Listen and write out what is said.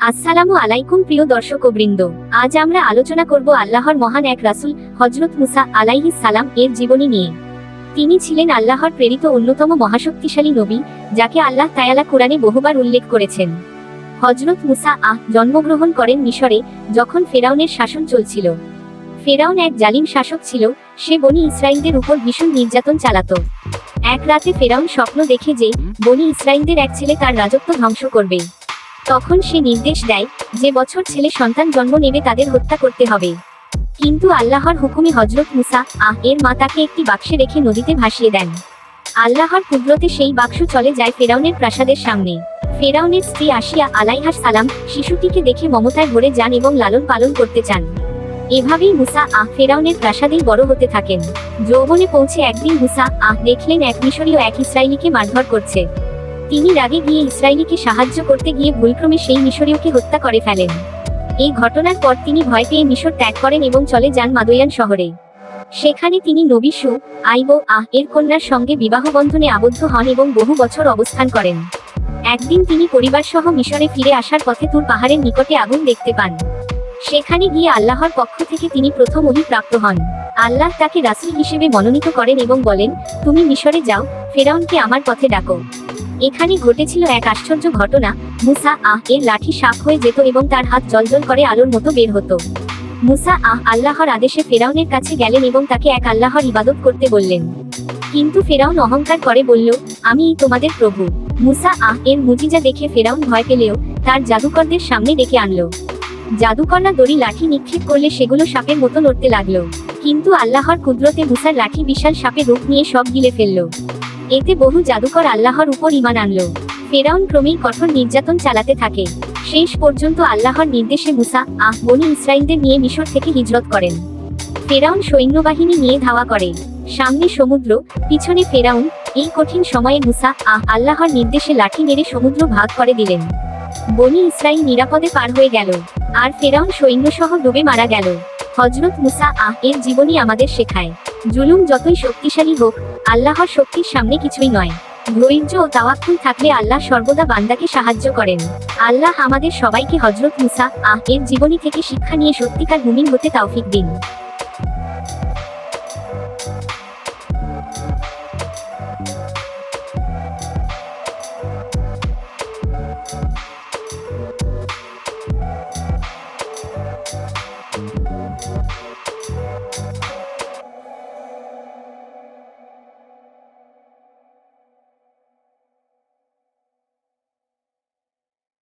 আসসালামু আলাইকুম প্রিয় দর্শকবৃন্দ আজ আমরা আলোচনা করব আল্লাহর মহান এক রাসূল হজরত মুসা আলাইহিস সালাম, এর জীবনী নিয়ে। তিনি ছিলেন আল্লাহর প্রেরিত অন্যতম মহাশক্তিশালী নবী, যাকে আল্লাহ তায়ালা কোরআনে বহুবার উল্লেখ করেছেন। হজরত মুসা আহ, জন্মগ্রহণ করেন মিশরে, যখন ফেরাউনের শাসন চলছিল। ফেরাউন এক জালিম শাসক ছিল, সে বনি ইসরায়েলদের উপর ভীষণ নির্যাতন চালাত। এক রাতে ফেরাউন স্বপ্ন দেখে যে, বনি ইসরায়েলদের এক ছেলে তার রাজত্ব ধ্বংস করবে। তখন সে নির্দেশ দেয় যে বছর ছেলে সন্তান জন্ম নেবে তাদের হত্যা করতে হবে। কিন্তু আল্লাহর হুকুমে হজরত মুসা, আহ, এর মা তাকে একটি বাক্সে রেখে নদীতে ভাসিয়ে দেন। আল্লাহর কুদরতে সেই বাক্স চলে যায় ফেরাউনের প্রাসাদের সামনে। ফেরাউনের স্ত্রী আসিয়া আলাইহাস সালাম শিশুটিকে দেখে মমতায় ভরে যান এবং লালন পালন করতে চান। এভাবেই মুসা, আহ, ফেরাউনের প্রাসাদেই বড় হতে থাকেন। যৌবনে পৌঁছে একদিন মুসা, আহ, দেখলেন এক মিশরীয় এক ইসরায়েলিকে মারধর করছে। তিনি রাগে গিয়ে ইসরায়েলিকে সাহায্য করতে গিয়ে ভুলক্রমে সেই মিশরীয়কে হত্যা করে ফেলেন। এই ঘটনার পর তিনি ভয় পেয়ে মিশর ত্যাগ করেন এবং চলে যান মাদয়ান শহরে। সেখানে তিনি নবী সু আইব আহ এর কন্যার সঙ্গে বিবাহ বন্ধনে আবদ্ধ হন এবং বহু বছর অবস্থান করেন। একদিন তিনি পরিবার সহ মিশরে ফিরে আসার পথে তুর পাহাড়ের নিকটে আগুন দেখতে পান। সেখানে গিয়ে আল্লাহর পক্ষ থেকে তিনি প্রথম ওহী প্রাপ্ত হন। আল্লাহ তাকে রাসূল হিসেবে মনোনীত করেন এবং বলেন, তুমি মিশরে যাও, ফেরাউনকে আমার পথে ডাকো। এখানে ঘটেছিল এক আশ্চর্য ঘটনা। মুসা আহ এর লাঠি সাপ হয়ে যেত এবং তার হাত জলজল করে আলোর মতো বের হতো। মুসা আহ আল্লাহর আদেশে ফেরাউনের কাছে গেলেন এবং তাকে এক আল্লাহর ইবাদত করতে বললেন। কিন্তু ফেরাউন অহংকার করে বলল, আমি তোমাদের প্রভু। মুসা আহ এর মুজিজা দেখে ফেরাউন ভয় পেলেও তার জাদুকরদের সামনে ডেকে আনলো। জাদুকররা দড়ি লাঠি নিক্ষেপ করলে সেগুলো সাপের মতো লড়তে লাগল। কিন্তু আল্লাহর কুদরতে মুসার লাঠি বিশাল সাপের রূপ নিয়ে সব গিলে ফেলল। এতে বহু জাদুকর আল্লাহর উপর ইমান আনল। ফেরাউন ক্রমেই কঠোর নির্যাতন চালাতে থাকে। শেষ পর্যন্ত আল্লাহর নির্দেশে মুসা, আহ, বনি ইসরায়েলদের নিয়ে মিশর থেকে হিজরত করেন। ফেরাউন সৈন্যবাহিনী নিয়ে ধাওয়া করে। সামনে সমুদ্র, পিছনে ফেরাউন, এই কঠিন সময়ে মুসা, আহ, আল্লাহর নির্দেশে লাঠি মেরে সমুদ্র ভাগ করে দিলেন। বনি ইসরায়েল নিরাপদে পার হয়ে গেল। আর ফেরাউন সৈন্যসহ ডুবে মারা গেল। হজরত মুসা, আহ, এর জীবনী আমাদের শেখায়। জুলুম যতই শক্তিশালী হোক, আল্লাহর শক্তির সামনে কিছুই নয় ধৈর্য ও তাওয়াক্কুল থাকলে আল্লাহ সর্বদা বান্দাকে সাহায্য করেন আল্লাহ আমাদের সবাইকে হজরত মুসা, আহ, এর জীবনী থেকে শিক্ষা নিয়ে সত্যিকার হুমিন হতে তাওফিক দিন